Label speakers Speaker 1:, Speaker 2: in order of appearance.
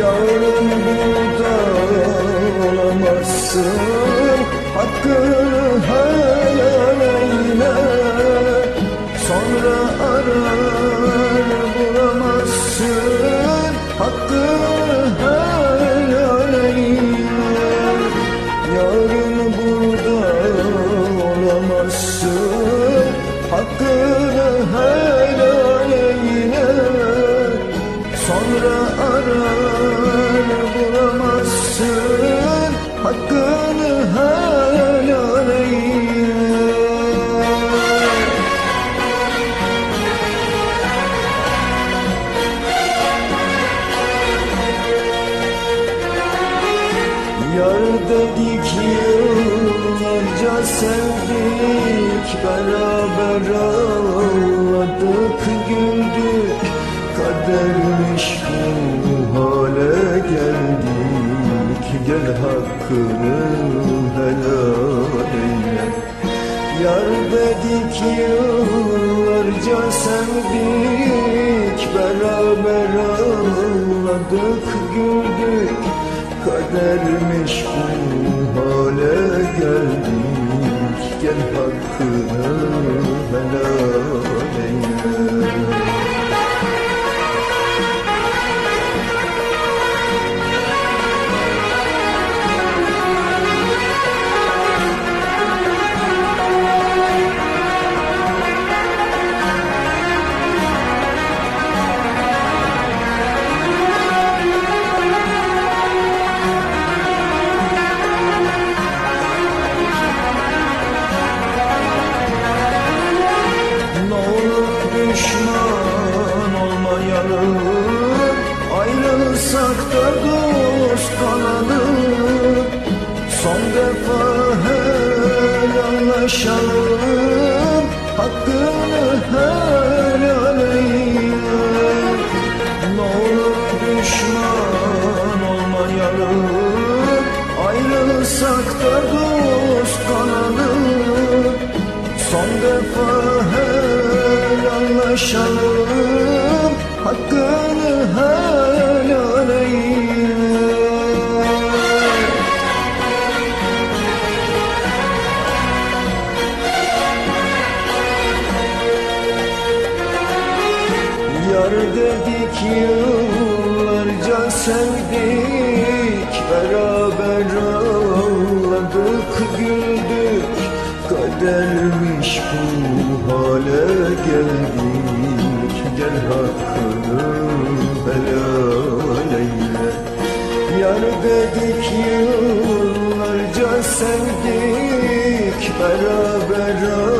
Speaker 1: Yarın burada olamazsın. Hakkını helal Yar dedik yıllarca sevdik Beraber ağladık güldük. Kadermiş bu hale geldik Gel hakkını helal eyle. Yar dedik yıllarca sevdik Beraber ağladık güldük Kadermiş bu hale geldik. Gel hakkını Ayrılsak da dost kalalım. Son defa helallaşalım Hakkını helal eyle Ne olur düşman olmayalım. Ayrılsak da dost kalalım. Son defa helallaşalım dedik yıllarca sevdik Beraber ağladık güldük. Kadermiş bu hale geldik Gel hakkını helal eyle. Yar dedik yıllarca sevdik Beraber ağlayıp